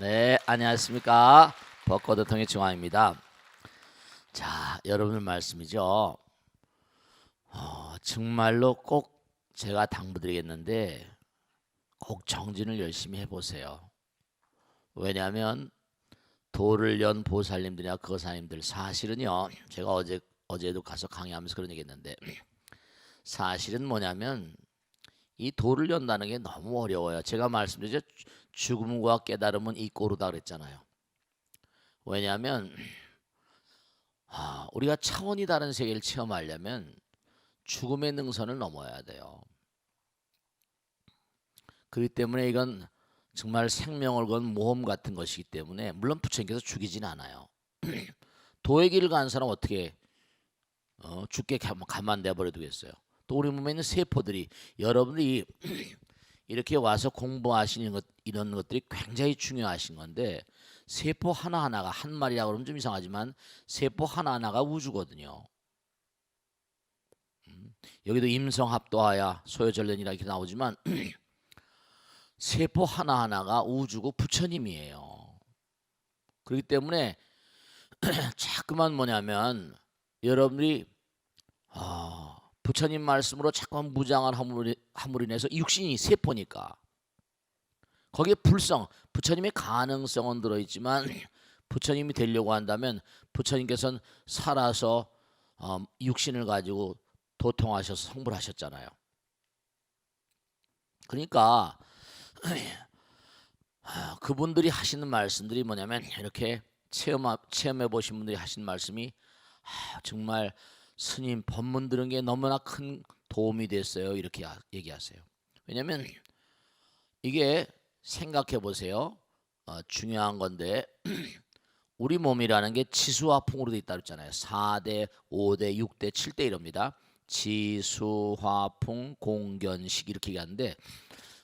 네, 안녕하십니까. 벚꽃도통의 중앙입니다. 자, 여러분 말씀이죠. 어, 정말로 꼭 제가 당부드리겠는데 꼭 정진을 열심히 해보세요. 왜냐하면 도를 연 보살님들이나 거사님들 사실은요. 제가 어제 어제도 가서 강의하면서 그런 얘기했는데 사실은 뭐냐면 이 도를 연다는 게 너무 어려워요. 제가 말씀드렸죠. 죽- 죽음과 깨달음은 이 꼬르다 그랬잖아요. 왜냐하면 아, 우리가 차원이 다른 세계를 체험하려면 죽음의 능선을 넘어야 돼요. 그렇기 때문에 이건 정말 생명을 건 모험 같은 것이기 때문에 물론 부처님께서 죽이진 않아요. 도의 길을 가는 사람 어떻게 어, 죽게 가- 가만 내버려 두겠어요. 또 우리 몸에 있는 세포들이 여러분들이 이렇게 와서 공부하시는 것 이런 것들이 굉장히 중요하신 건데 세포 하나 하나가 한 마리라고 그러면 좀 이상하지만 세포 하나 하나가 우주거든요. 음, 여기도 임성합도하야 소요전련이라 이렇게 나오지만 세포 하나 하나가 우주고 부처님이에요. 그렇기 때문에 자꾸만 뭐냐면 여러분들이 아, 부처님 말씀으로 자꾸만 무장을 함으로, 함으로 인해서 육신이 세포니까 거기에 불성 부처님의 가능성은 들어있지만 부처님이 되려고 한다면 부처님께서는 살아서 어, 육신을 가지고 도통하셔서 성불하셨잖아요. 그러니까 아, 그분들이 하시는 말씀들이 뭐냐면 이렇게 체험 체험해 보신 분들이 하시는 말씀이 아, 정말 스님 법문 들은 게 너무나 큰 도움이 됐어요. 이렇게 아- 얘기하세요. 왜냐하면 이게 생각해 보세요. 어, 중요한 건데 우리 몸이라는 게 지수와 풍으로 돼 있다 그랬잖아요. 4대, 5대, 6대, 7대 이럽니다. 지수, 화풍, 공견식 이렇게 얘기하는데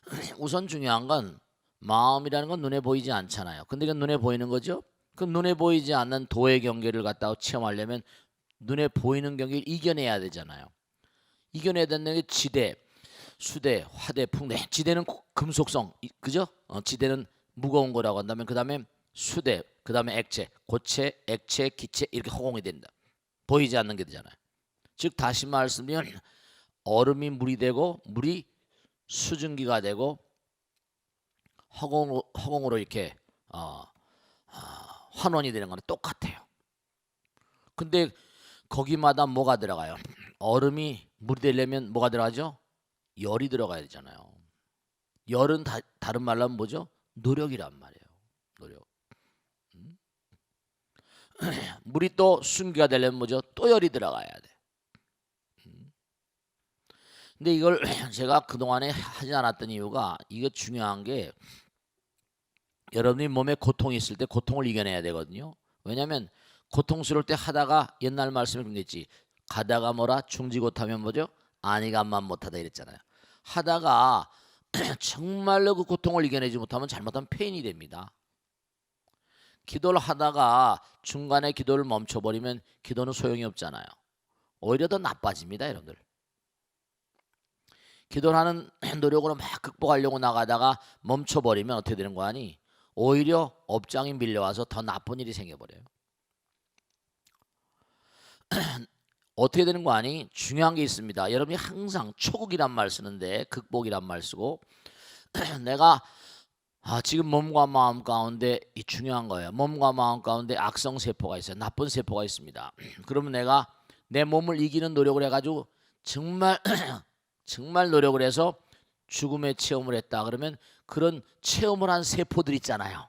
우선 중요한 건 마음이라는 건 눈에 보이지 않잖아요. 근데 이건 눈에 보이는 거죠? 그 눈에 보이지 않는 도의 경계를 갖다가 체험하려면 눈에 보이는 경계를 이겨내야 되잖아요. 이겨내야 되는 게 지대, 수대, 화대, 풍대. 지대는 고- 금속성, 이- 그죠? 어, 지대는 무거운 거라고 한다면 그 다음에 수대, 그 다음에 액체, 고체, 액체, 기체 이렇게 허공이 된다. 보이지 않는 게 되잖아요. 즉 다시 말씀드리면 얼음이 물이 되고 물이 수증기가 되고 허공으로, 허공으로 이렇게 어, 아, 환원이 되는 거는 똑같아요. 근데 거기마다 뭐가 들어가요? 얼음이 물이 되려면 뭐가 들어가죠? 열이 들어가야 되잖아요. 열은 다, 다른 말로 하면 뭐죠? 노력이란 말이에요. 노력. 음? 물이 또 순기가 되려면 뭐죠? 또 열이 들어가야 돼. 음. 근데 이걸 제가 그동안에 하지 않았던 이유가 이게 중요한 게 여러분이 몸에 고통이 있을 때 고통을 이겨내야 되거든요. 왜냐하면 고통스러울 때 하다가 옛날 게 있지. 가다가 뭐라 중지고타면 뭐죠? 아니감만 못하다 이랬잖아요. 하다가 정말로 그 고통을 이겨내지 못하면 잘못하면 폐인이 됩니다. 기도를 하다가 중간에 기도를 멈춰버리면 기도는 소용이 없잖아요. 오히려 더 나빠집니다, 여러분들. 기도를 하는 노력으로 막 극복하려고 나가다가 멈춰버리면 어떻게 되는 거 아니? 오히려 업장이 밀려와서 더 나쁜 일이 생겨버려요. 어떻게 되는 거 아니? 중요한 게 있습니다. 여러분이 항상 초국이란 말 쓰는데 극복이란 말 쓰고 내가 아, 지금 몸과 마음 가운데 이 중요한 거예요. 몸과 마음 가운데 악성 세포가 있어요. 나쁜 세포가 있습니다. 그러면 내가 내 몸을 이기는 노력을 해가지고 정말 정말 노력을 해서 죽음의 체험을 했다. 그러면 그런 체험을 한 세포들 있잖아요.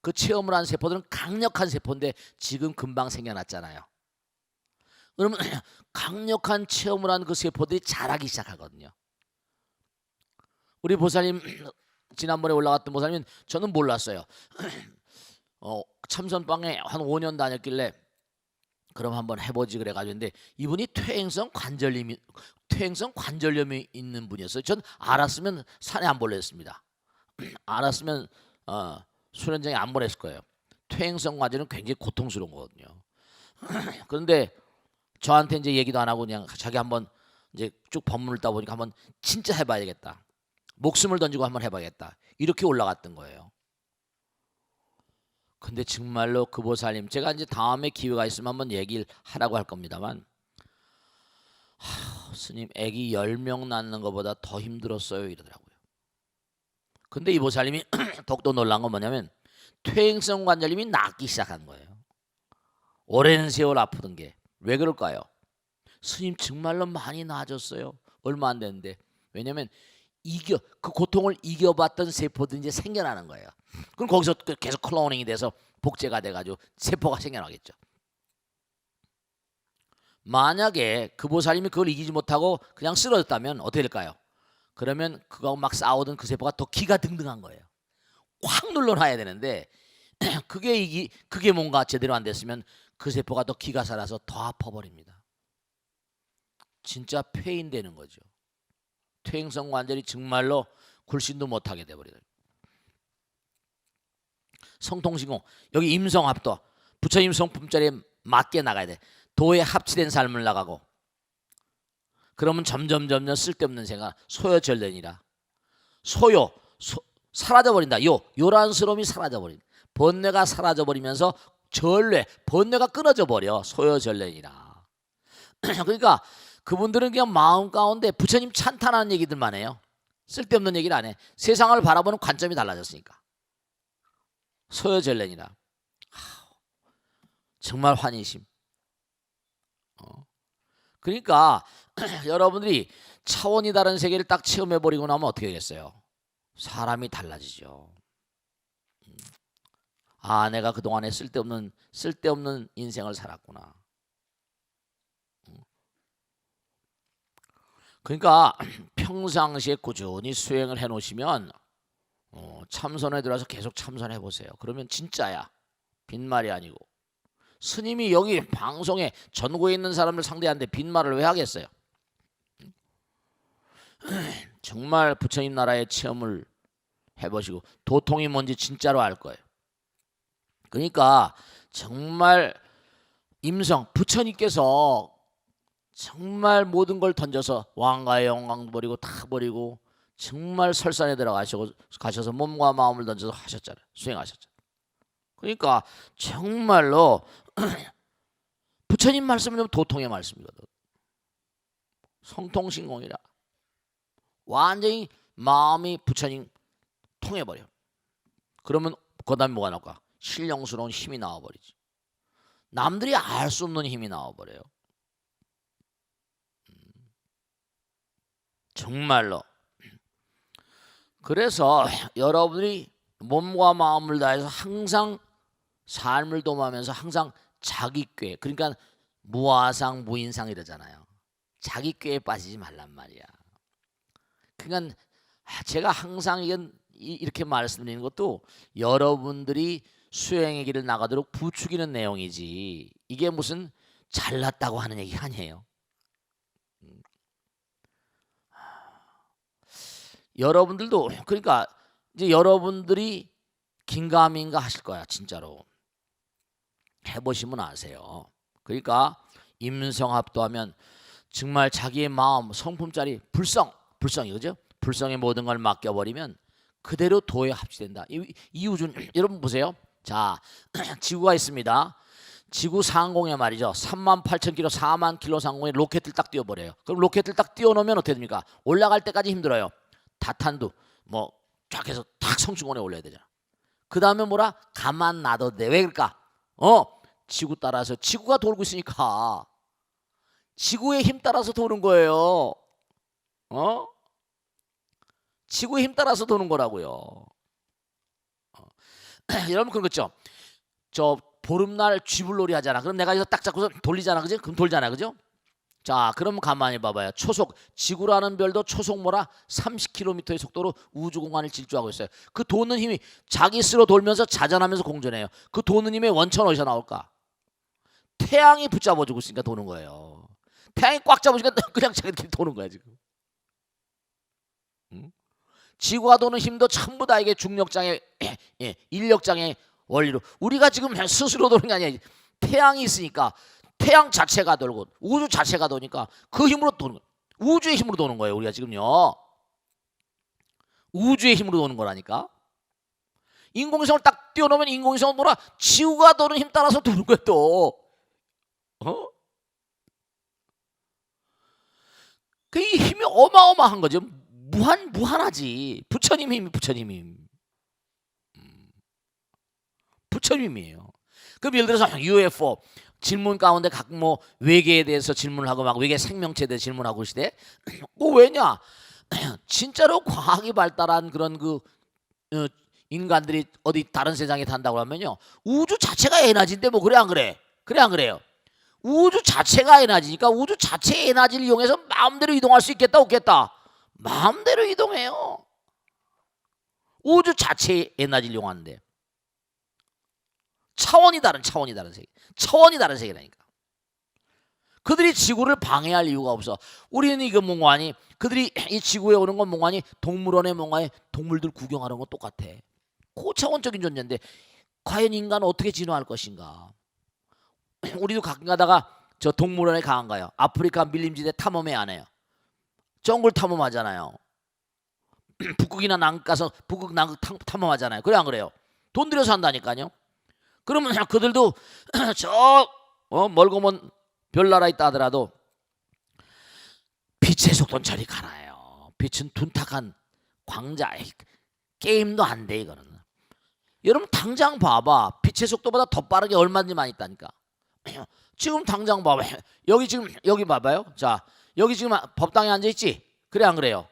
그 체험을 한 세포들은 강력한 세포인데 지금 금방 생겨났잖아요. 그러면 강력한 체험을 한 그 세포들이 자라기 시작하거든요. 우리 보살님 지난번에 올라갔던 보살님 저는 몰랐어요. 어, 참선방에 한 5년 다녔길래 그럼 한번 해보지 그래가지고 근데 이분이 퇴행성 관절염이 퇴행성 관절염이 있는 분이었어요. 전 알았으면 산에 안 보냈습니다. 알았으면 어, 수련장에 안 보냈을 거예요. 퇴행성 관절은 굉장히 고통스러운 거거든요. 그런데 저한테 이제 얘기도 안 하고 그냥 자기 한번 이제 쭉 법문을 따 보니까 한번 진짜 해봐야겠다. 목숨을 던지고 한번 해봐야겠다. 이렇게 올라갔던 거예요. 근데 정말로 그 보살님 제가 이제 다음에 기회가 있으면 한번 얘기를 하라고 할 겁니다만 하, 스님 애기 10명 낳는 것보다 더 힘들었어요 이러더라고요. 근데 이 보살님이 더욱더 놀란 건 뭐냐면 퇴행성 관절염이 낫기 시작한 거예요. 오랜 세월 아프던 게 왜 그럴까요? 스님 정말로 많이 나아졌어요. 얼마 안 됐는데 왜냐면 이겨 그 고통을 이겨봤던 세포들이 이제 생겨나는 거예요. 그럼 거기서 그 계속 클로닝이 돼서 복제가 돼가지고 세포가 생겨나겠죠. 만약에 그 보살님이 그걸 이기지 못하고 그냥 쓰러졌다면 어떻게 될까요? 그러면 그거 막 싸우던 그 세포가 더 기가 등등한 거예요. 확 눌러놔야 되는데 그게 이기 그게 뭔가 제대로 안 됐으면 그 세포가 더 기가 살아서 더 아파버립니다. 진짜 폐인되는 거죠. 퇴행성 관절이 정말로 굴신도 못하게 돼버리다. 성통신공 여기 임성합도 부처님 성품자리에 맞게 나가야 돼. 도에 합치된 삶을 나가고 그러면 점점 점점 쓸데없는 생각 소요절len이라 소요 소, 사라져버린다. 요 요란스러움이 사라져버린다. 번뇌가 사라져버리면서 전례 번뇌가 끊어져 버려 소요절len이라. 그러니까 그분들은 그냥 마음 가운데 부처님 찬탄하는 얘기들만 해요. 쓸데없는 얘기를 안 해. 세상을 바라보는 관점이 달라졌으니까. 소요절len이라. 정말 환희심. 어. 그러니까 여러분들이 차원이 다른 세계를 딱 체험해 버리고 나면 어떻게 되겠어요? 사람이 달라지죠. 음. 아, 내가 그동안에 쓸데없는 쓸데없는 인생을 살았구나. 음. 그러니까 평상시에 꾸준히 수행을 해 놓으시면 어, 참선에 들어서 계속 참선해 보세요. 그러면 진짜야. 빈말이 아니고. 스님이 여기 방송에 전국에 있는 사람을 상대하는데 빈말을 왜 하겠어요? 정말 부처님 나라의 체험을 해보시고 도통이 뭔지 진짜로 알 거예요. 그러니까 정말 임성 부처님께서 정말 모든 걸 던져서 왕가의 영광도 버리고 다 버리고 정말 설산에 들어가시고 가셔서 몸과 마음을 던져서 하셨잖아요. 수행하셨잖아요. 그러니까 정말로 부처님 말씀은 도통의 말씀이거든. 성통신공이라 완전히 마음이 부처님 통해버려. 그러면 그다음에 뭐가 나올까? 신령스러운 힘이 나와버리지. 남들이 알 수 없는 힘이 나와버려요. 음. 정말로. 그래서 여러분이 몸과 마음을 다해서 항상 삶을 도모하면서 항상 자기 꾀 그러니까 무아상 무인상 이러잖아요. 자기 꾀에 빠지지 말란 말이야. 그러니까 제가 항상 이건 이- 이렇게 말씀드리는 것도 여러분들이 수행의 길을 나가도록 부추기는 내용이지 이게 무슨 잘났다고 하는 얘기가 아니에요. 음. 여러분들도 그러니까 이제 여러분들이 긴가민가 하실 거야 진짜로 해보시면 아세요. 그러니까 임성합도 하면 정말 자기의 마음 성품짜리 불성 불성이 그죠? 불성의 모든 걸 맡겨버리면 그대로 도에 합치된다. 이, 이 우준 여러분 보세요. 자 지구가 있습니다. 지구 상공에 말이죠. 3만 8천 킬로, 4만 킬로 상공에 로켓을 딱 띄워버려요. 그럼 로켓을 딱 띄워놓으면 어떻게 됩니까? 올라갈 때까지 힘들어요. 다탄도 뭐쫙 해서 탁 성층원에 올려야 되잖아. 그 다음에 뭐라? 가만 놔둬도 돼. 왜 그럴까? 어? 지구 따라서 지구가 돌고 있으니까 지구의 힘 따라서 도는 거예요. 어? 지구의 힘 따라서 도는 거라고요. 어. 여러분 그런 거죠. 저 보름날 쥐불놀이 하잖아. 그럼 내가 이거 딱 잡고서 돌리잖아, 그지? 그럼 돌잖아, 그죠? 자, 그럼 가만히 봐봐요. 초속 지구라는 별도 초속 뭐라 30km의 속도로 우주 공간을 질주하고 있어요. 그 도는 힘이 자기 스스로 돌면서 자전하면서 공전해요. 그 도는 힘의 원천 어디서 나올까? 태양이 붙잡아 주고 있으니까 도는 거예요. 태양이 꽉 잡으니까 그냥 자기들끼리 도는 거야 지금. 응? 지구가 도는 힘도 전부 다 이게 중력장의 예, 인력장의 원리로 우리가 지금 스스로 도는 게 아니야. 태양이 있으니까 태양 자체가 돌고 우주 자체가 도니까 그 힘으로 도는. 우주의 힘으로 도는 거예요. 우리가 지금요. 우주의 힘으로 도는 거라니까. 인공위성을 딱 띄워놓으면 인공위성은 뭐라 지구가 도는 힘 따라서 도는 거야 또. 어? 그이 힘이 어마어마한 거죠. 무한 무한하지. 부처님 힘이 부처님 힘. 음. 부처님 힘이에요. 그럼 예를 들어서 UFO 질문 가운데 각 뭐 외계에 대해서 질문을 하고 막 외계 생명체에 대해서 질문하고 시대. 그 왜냐? 진짜로 과학이 발달한 그런 그 어, 인간들이 어디 다른 세상에 산다고 하면요 우주 자체가 에너지인데 뭐 그래 안 그래? 그래 안 그래요? 우주 자체가 에너지니까 우주 자체의 에너지를 이용해서 마음대로 이동할 수 있겠다 없겠다? 마음대로 이동해요. 우주 자체의 에너지를 이용하는데 차원이 다른 차원이 다른 세계 차원이 다른 세계라니까. 그들이 지구를 방해할 이유가 없어. 우리는 이거 몽환이 그들이 이 지구에 오는 건 몽환이 동물원에 몽환이 동물들 구경하는 건 똑같아. 고차원적인 존재인데 과연 인간은 어떻게 진화할 것인가? 우리도 가끔 가다가 저 동물원에 가안가요? 아프리카 밀림지대 탐험회 안 해요 정글 탐험하잖아요 북극이나 남극 가서 북극 남극 탐- 탐험하잖아요 그래 안 그래요 돈 들여서 한다니까요 그러면 그들도 저 어, 멀고 먼 별나라에 있다 하더라도 빛의 속도는 저리 가나요. 빛은 둔탁한 광자 게임도 안 돼 이거는. 여러분 당장 봐봐 빛의 속도보다 더 빠르게 얼마든지 많이 있다니까. 지금 당장 봐봐 여기 지금 여기 봐봐요. 자 여기 지금 법당에 앉아 있지. 그래 안 그래요?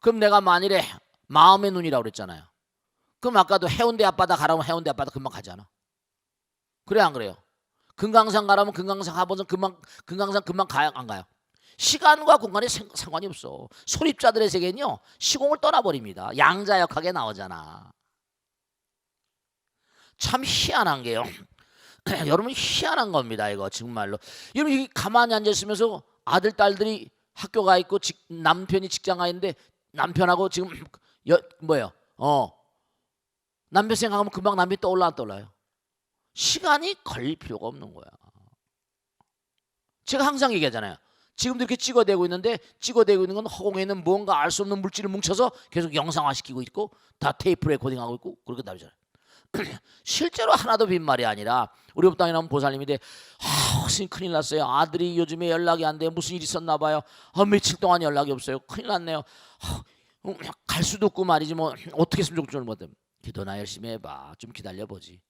그럼 내가 만일에 마음의 눈이라고 그랬잖아요. 그럼 아까도 해운대 앞바다 가라면 해운대 앞바다 금방 가잖아. 그래 안 그래요? 금강산 가라면 금강산 가보면 금방 금강산 금방 가요 안 가요? 시간과 공간에 생- 상관이 없어. 소립자들의 세계는요 시공을 떠나버립니다. 양자역학에 나오잖아. 참 희한한 게요. 여러분 희한한 겁니다. 이거 정말로. 여러분 이 가만히 앉아 있으면서 아들 딸들이 학교 가 있고 직- 남편이 직장 가 있는데 남편하고 지금 여, 뭐예요? 어 남편 생각하면 금방 남편이 떠올라 안 떠올라요? 시간이 걸릴 필요가 없는 거야. 제가 항상 얘기하잖아요. 지금도 이렇게 찍어대고 있는데 찍어대고 있는 건 허공에 있는 뭔가 알 수 없는 물질을 뭉쳐서 계속 영상화시키고 있고 다 테이프 레코딩하고 있고 그렇게 다르잖아요. 실제로 하나도 빈말이 아니라 우리 법당에 나온 보살님인데 아, 스님 큰일 났어요. 아들이 요즘에 연락이 안 돼요. 무슨 일 있었나 봐요. 아, 며칠 동안 연락이 없어요. 큰일 났네요. 아, 음, 갈 수도 없고 말이지 뭐 어떻게 했으면 좋을지 모르겠 기도나 열심히 해봐. 좀 기다려보지.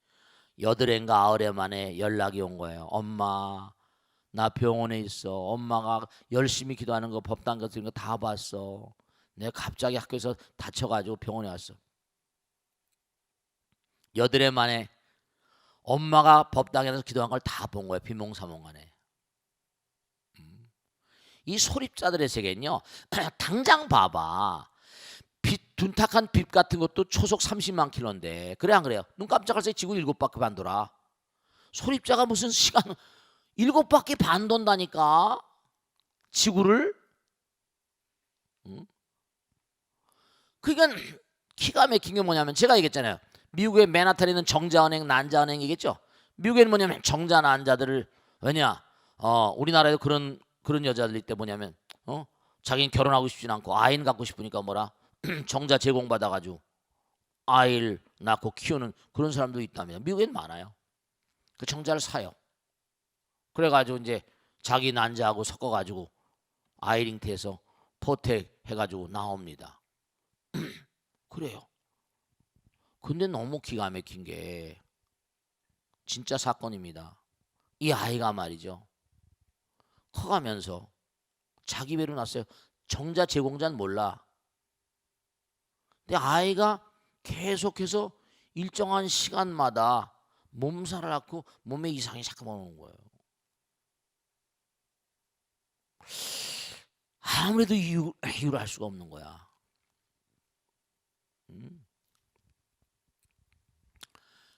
여드레인가 아흘에 만에 연락이 온 거예요. 엄마 나 병원에 있어. 엄마가 열심히 기도하는 거 법당 같은 거 다 봤어. 내가 갑자기 학교에서 다쳐가지고 병원에 왔어. 여드레 만에 엄마가 법당에서 기도한 걸 다 본 거예요. 비몽사몽간에. 음. 이 소립자들의 세계는요. 당장 봐봐. 빛 둔탁한 빛 같은 것도 초속 30만 킬로인데 그래 안 그래요? 눈 깜짝할 새 지구 일곱 바퀴 반 돌아. 소립자가 무슨 시간 일곱 바퀴 반 돈다니까 지구를. 응? 그러니까 기가 막힌 게 뭐냐면 제가 얘기했잖아요. 미국의 맨하탄에 있는 정자은행, 난자은행이겠죠. 미국에는 뭐냐면 정자 난자들을 왜냐? 어 우리나라에도 그런 그런 여자들 있때 뭐냐면 어 자기는 결혼하고 싶진 않고 아이는 갖고 싶으니까 뭐라 정자 제공 받아 가지고 아이를 낳고 키우는 그런 사람도 있다면 미국엔 많아요. 그 정자를 사요. 그래 가지고 이제 자기 난자하고 섞어 가지고 아이링트해서 포택 해 가지고 나옵니다. 그래요. 근데 너무 기가 막힌 게 진짜 사건입니다. 이 아이가 말이죠. 커가면서 자기 배로 났어요. 정자 제공자는 몰라. 근데 아이가 계속해서 일정한 시간마다 몸살을 앓고 몸에 이상이 자꾸 오는 거예요. 아무래도 이유, 이유를 알 수가 없는 거야. 음.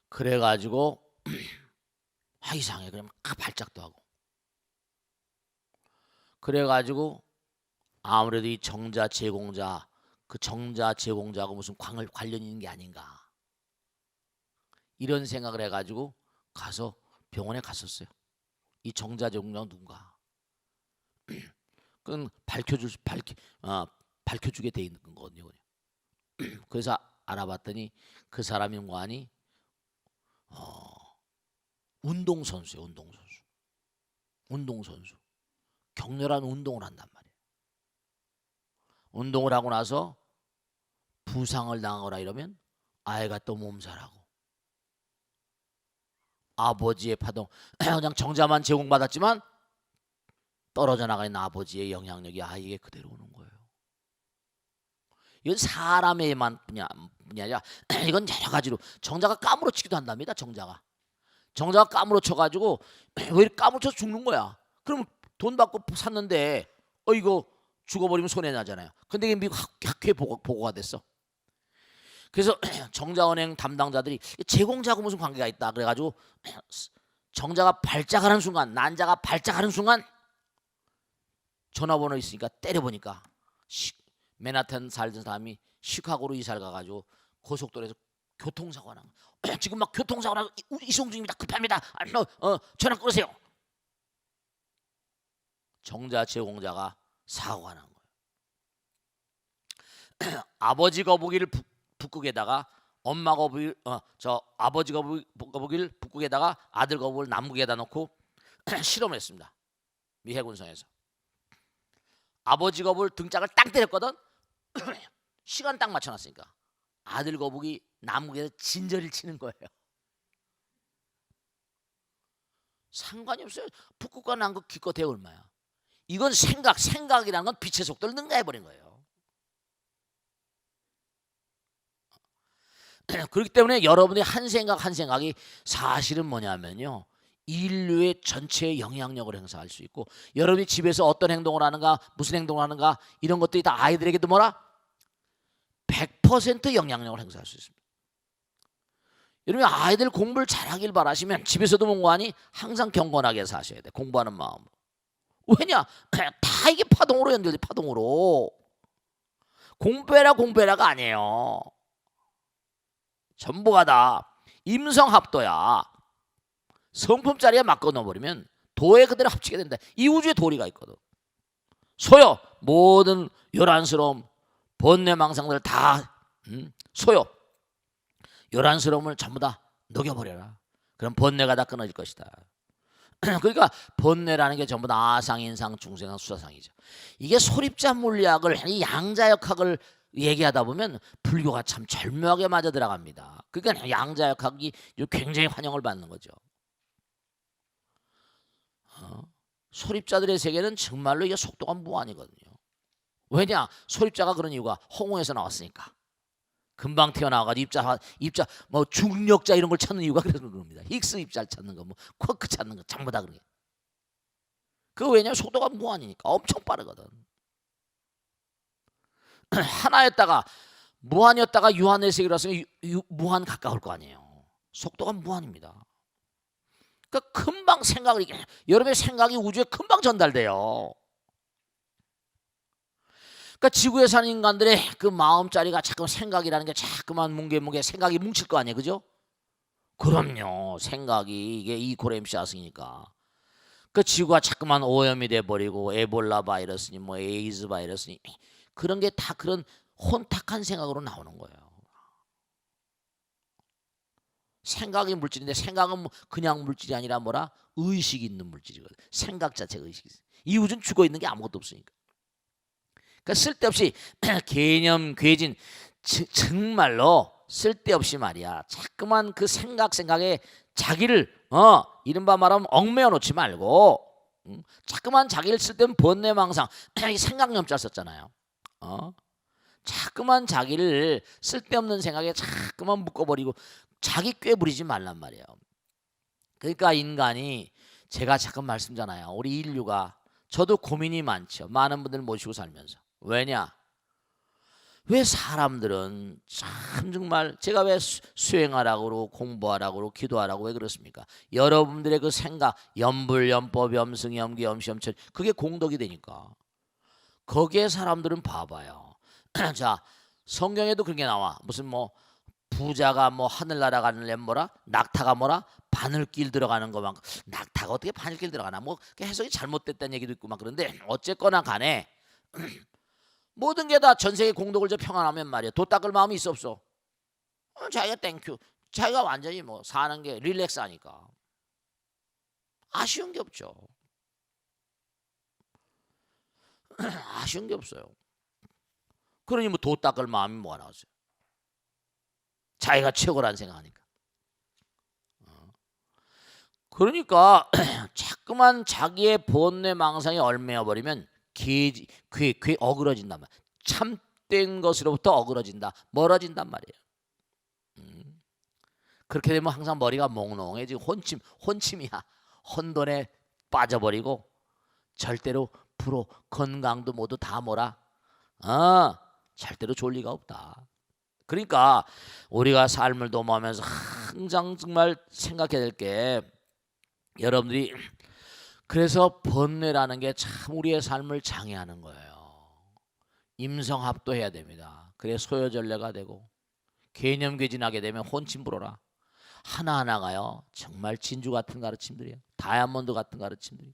그래가지고 아 이상해 그러면 아 발작도 하고 그래가지고 아무래도 이 정자 제공자 그 정자 제공자하고 무슨 광을 관련 있는 게 아닌가 이런 생각을 해가지고 가서 병원에 갔었어요. 이 정자 제공자가 누군가? 그건 밝혀줄 수- 밝 어, 밝혀주게 돼 있는 거거든요. 그래서 알아봤더니 그 사람이 뭐하니 어, 운동 선수예요. 운동 선수. 운동 선수. 격렬한 운동을 한단 말이에요. 운동을 하고 나서 부상을 당하거나 이러면 아이가 또 몸살하고 아버지의 파동 그냥 정자만 제공받았지만 떨어져 나가는 아버지의 영향력이 아이에게 그대로 오는 거예요. 이건 사람에만 뿐이 아니라 이건 여러 가지로 정자가 까무러치기도 한답니다. 정자가 정자가 까무러쳐 가지고 왜 까무러쳐 죽는 거야? 그럼 돈 받고 샀는데 어 이거 죽어버리면 손해 나잖아요. 근데 이게 미국 학- 학회 보고, 보고가 됐어. 그래서 정자은행 담당자들이 제공자하고 무슨 관계가 있다 그래가지고 정자가 발작하는 순간 난자가 발작하는 순간 전화번호 있으니까 때려보니까 시, 맨하탄 살던 사람이 시카고로 이사를 가가지고 고속도로에서 교통사고가 난 거야. 지금 막 교통사고 이- 이송 중입니다. 급합니다. 아, 너, 어, 전화 끊으세요. 정자 제공자가 사고가 난 거예요 아버지 거북이를 북, 북극에다가 엄마 거북이 어, 저 아버지 거북이, 거북이를 북극에다가 아들 거북이를 남극에다 놓고 실험을 했습니다. 미 해군성에서. 아버지 거북을 등짝을 딱 때렸거든. 시간 딱 맞춰놨으니까 아들 거북이 남극에서 진저리를 치는 거예요. 상관이 없어요. 북극과 남극 기껏해 얼마야? 이건 생각, 생각이라는 건 빛의 속도를 능가해버린 거예요. 그렇기 때문에 여러분의 한 생각 한 생각이 사실은 뭐냐면요. 인류의 전체의 영향력을 행사할 수 있고 여러분이 집에서 어떤 행동을 하는가 무슨 행동을 하는가 이런 것들이 다 아이들에게도 뭐라 100% 영향력을 행사할 수 있습니다. 여러분 아이들 공부를 잘하길 바라시면 집에서도 공부하니 항상 경건하게 사셔야 돼 공부하는 마음. 왜냐 다 이게 파동으로 연결돼 파동으로 공부해라 공부해라가 아니에요. 전부가 다 임성합도야. 성품짜리에 맞고 넣어버리면 도에 그대로 합치게 된다. 이 우주에 도리가 있거든. 소요 모든 요란스러움, 번뇌 망상들 다 음, 소요 요란스러움을 전부 다 녹여버려라. 그럼 번뇌가 다 끊어질 것이다. 그러니까 번뇌라는 게 전부 다 아상 인상, 중생상, 수사상이죠. 이게 소립자 물리학을 이 양자역학을 얘기하다 보면 불교가 참 절묘하게 맞아 들어갑니다. 그러니까 양자역학이 굉장히 환영을 받는 거죠. 어? 소립자들의 세계는 정말로 이게 속도가 무한이거든요. 왜냐? 소립자가 그런 이유가 홍어에서 나왔으니까. 금방 태어나가지고 입자 입자 뭐 중력자 이런 걸 찾는 이유가 그런 겁니다. 힉스 입자를 찾는 거, 뭐 쿼크 찾는 거 전부 다 게. 그 왜냐? 속도가 무한이니까 엄청 빠르거든. 하나였다가 무한이었다가 유한의 유- 무한 가까울 거 아니에요. 속도가 무한입니다. 그러니까 금방 생각을 여러분의 생각이 우주에 금방 전달돼요. 그러니까 지구에 사는 인간들의 그 마음자리가 자꾸 생각이라는 게 자꾸만 뭉게뭉게 생각이 뭉칠 거 아니에요, 그죠? 그럼요, 생각이 이게 이코렘시 아승이니까. 그 지구가 자꾸만 오염이 돼 버리고 에볼라 바이러스니 뭐 에이즈 바이러스니 그런 게 다 그런 혼탁한 생각으로 나오는 거예요. 생각이 물질인데 생각은 뭐 그냥 물질이 아니라 뭐라 의식이 있는 물질이거든. 생각 자체가 의식이 있어. 이 우주는 죽어 있는 게 아무것도 없으니까. 그러니까 쓸데없이 개념 괴진 저- 정말로 쓸데없이 말이야. 자꾸만 그 생각 생각에 자기를 어 이른바 말하면 얽매여 놓지 말고 응? 자꾸만 자기를 쓸 때는 번뇌망상 이 생각염자 썼잖아요. 어 자꾸만 자기를 쓸데없는 생각에 자꾸만 묶어버리고 자기 꾀부리지 말란 말이에요. 그러니까 인간이 제가 잠깐 말씀잖아요. 우리 인류가 저도 고민이 많죠. 많은 분들 모시고 살면서 왜냐? 왜 사람들은 참 정말 제가 왜 수- 수행하라고 공부하라고 기도하라고 왜 그렇습니까? 여러분들의 그 생각 염불 염법 염승 염기 염시 염철 그게 공덕이 되니까 거기에 사람들은 봐봐요. 자 성경에도 그런 게 나와 무슨 뭐 부자가 뭐 하늘 날아가는 뭐라 낙타가 뭐라 바늘길 들어가는 거만 낙타가 어떻게 바늘길 들어가나 뭐 해석이 잘못됐다는 얘기도 있고 막 그런데 어쨌거나 간에 모든 게 다 전 세계 공덕을 저 평안하면 말이야 도 닦을 마음이 있어 없어 어, 자기가 땡큐. 자기가 완전히 뭐 사는 게 릴렉스 하니까. 아쉬운 게 없죠. 아쉬운 게 없어요. 그러니 뭐 도 닦을 마음이 뭐가 나왔어요. 자기가 최고란 생각하니까. 어. 그러니까 자꾸만 자기의 번뇌 망상에 얽매여 버리면 괴, 괴, 괴 어그러진단 말이야. 참된 것으로부터 어그러진다. 멀어진단 말이에요. 음. 그렇게 되면 항상 머리가 몽롱해지고 혼침, 혼침이야. 혼돈에 빠져버리고 절대로 프로 건강도 모두 다 뭐라 어 절대로 좋을 리가 없다. 그러니까 우리가 삶을 도모하면서 항상 정말 생각해야 될 게 여러분들이 그래서 번뇌라는 게 참 우리의 삶을 장애하는 거예요. 임성합도 해야 됩니다. 그래 소요전례가 되고 개념괴 진하게 되면 혼침불어라. 하나하나가요 정말 진주 같은 가르침들이에요. 다이아몬드 같은 가르침들이.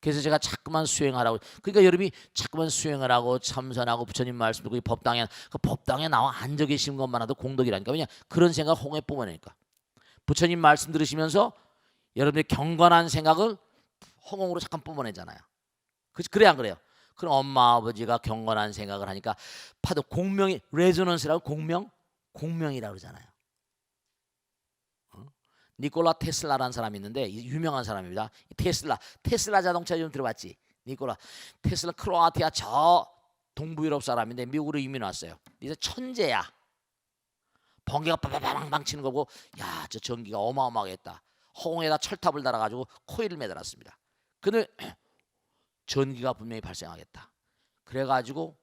그래서 제가 자꾸만 수행하라고. 그러니까 여러분이 자꾸만 수행을 하고 참선하고 부처님 말씀 듣고 이 법당에 그 법당에 나와 앉아 계신 것만 해도 공덕이라니까. 왜냐 그런 생각 홍해 뿜어내니까. 부처님 말씀 들으시면서 여러분의 경건한 생각을 허공으로 잠깐 뿜어내잖아요. 그 그래 안 그래요? 그럼 엄마 아버지가 경건한 생각을 하니까 파도 공명이 레조넌스라고 공명 공명이라고 그러잖아요. 어? 니콜라 테슬라라는 사람이 있는데 이 유명한 사람입니다. 이 테슬라 테슬라 자동차 좀 들어봤지? 니콜라 테슬라 크로아티아 저 동부 유럽 사람인데 미국으로 이민 왔어요. 이제 천재야. 번개가 빠바바방방 치는 거고 야 저 전기가 어마어마하겠다. 허공에다 철탑을 달아가지고 코일을 매달았습니다. 근데 전기가 분명히 발생하겠다. 그래가지고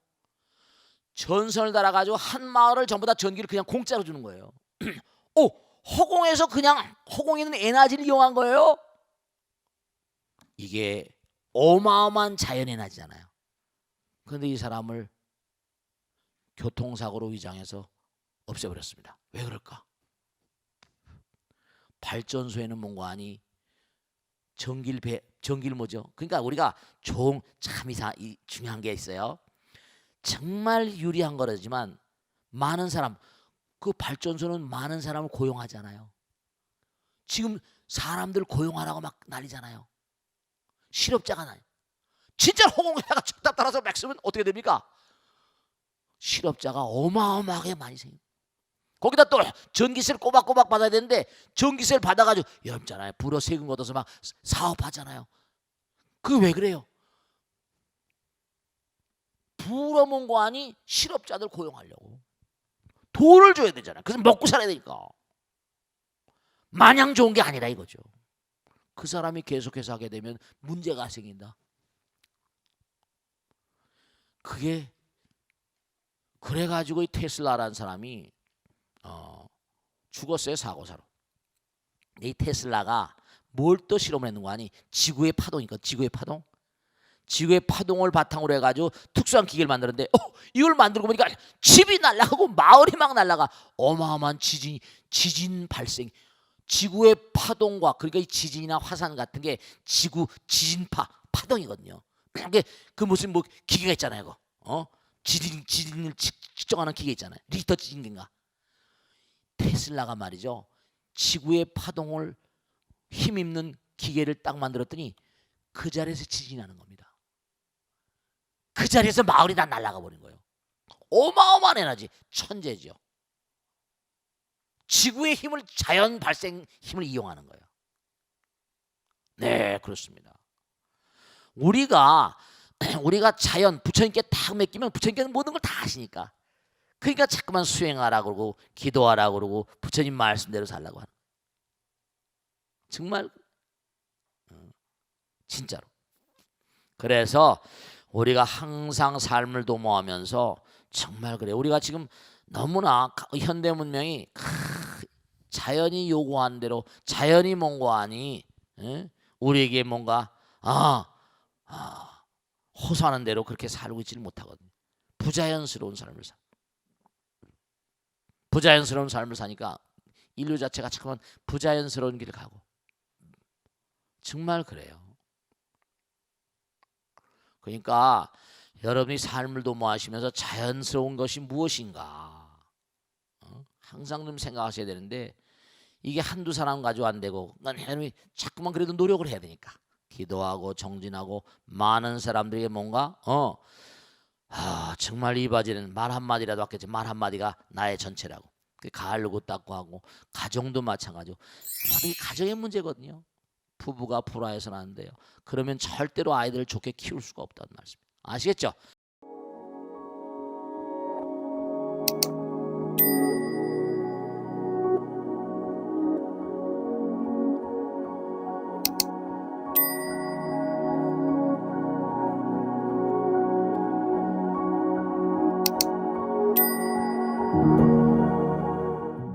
전선을 달아가지고 한 마을을 전부 다 전기를 그냥 공짜로 주는 거예요. 오 허공에서 그냥 허공에 있는 에너지를 이용한 거예요. 이게 어마어마한 자연 에너지잖아요. 그런데 이 사람을 교통사고로 위장해서 없애버렸습니다. 왜 그럴까? 발전소에는 뭔가 아니 전기를 배 뭐죠? 그러니까 우리가 종 참 이상 이 중요한 게 있어요. 정말 유리한 거라지만 많은 사람 그 발전소는 많은 사람을 고용하잖아요. 지금 사람들 고용하라고 막 난리잖아요. 실업자가 나. 진짜 허공에다가 척답 따라서 막 쓰면 어떻게 됩니까? 실업자가 어마어마하게 많이 생겨. 거기다 또 전기세를 꼬박꼬박 받아야 되는데 전기세를 받아가지고 여름잖아요. 불어 세금 걷어서 막 사업하잖아요. 그왜 그래요? 불어문관이 실업자들 고용하려고 돈을 줘야 되잖아요. 그래서 먹고 살아야 되니까 마냥 좋은 게 아니라 이거죠. 그 사람이 계속해서 하게 되면 문제가 생긴다. 그게 그래 가지고 이 테슬라라는 사람이 어, 죽었어요 사고사로. 이 테슬라가 뭘 또 실험을 했는 거 아니? 지구의 파동이니까 지구의 파동. 지구의 파동을 바탕으로 해가지고 특수한 기계를 만들었는데 어, 이걸 만들고 보니까 집이 날아가고 마을이 막 날아가 어마어마한 지진 지진 발생 지구의 파동과 그러니까 이 지진이나 화산 같은 게 지구 지진파 파동이거든요. 그게 그 무슨 뭐 기계가 있잖아요, 그거. 어? 지진 지진을 측- 측정하는 기계 있잖아요. 리터 지진기인가? 테슬라가 말이죠. 지구의 파동을 힘입는 기계를 딱 만들었더니 그 자리에서 지진이 나는 겁니다. 그 자리에서 마을이 다 날아가 버린 거예요. 어마어마한 에너지, 천재죠. 지구의 힘을 자연 발생 힘을 이용하는 거예요. 네, 그렇습니다. 우리가 우리가 자연 부처님께 딱 맡기면 부처님께는 모든 걸 다 하시니까 그러니까 자꾸만 수행하라 그러고 기도하라 그러고 부처님 말씀대로 살라고 하는. 정말 어, 진짜로. 그래서 우리가 항상 삶을 도모하면서 정말 그래. 우리가 지금 너무나 가- 현대 문명이 크, 자연이 요구한 대로 자연이 뭔가 하니 예? 우리에게 뭔가 아, 아 호소하는 대로 그렇게 살고 있지를 못하거든요. 부자연스러운 삶을 사. 부자연스러운 삶을 사니까 인류 자체가 잠깐만 부자연스러운 길을 가고 정말 그래요. 그러니까 여러분이 삶을 도모하시면서 자연스러운 것이 무엇인가? 어? 항상 좀 생각하셔야 되는데 이게 한두 사람 가지고 안 되고 난 하나님이 자꾸만 그래도 노력을 해야 되니까. 기도하고 정진하고 많은 사람들에게 뭔가 어 아, 정말 이 바지는 말 한마디라도 아꼈지. 말 한마디가 나의 전체라고. 그 가르고 닦고 하고 가정도 마찬가지고. 가정의 문제거든요 부부가 불화해서는 안 돼요 그러면 절대로 아이들을 좋게 키울 수가 없다는 말씀 아시겠죠?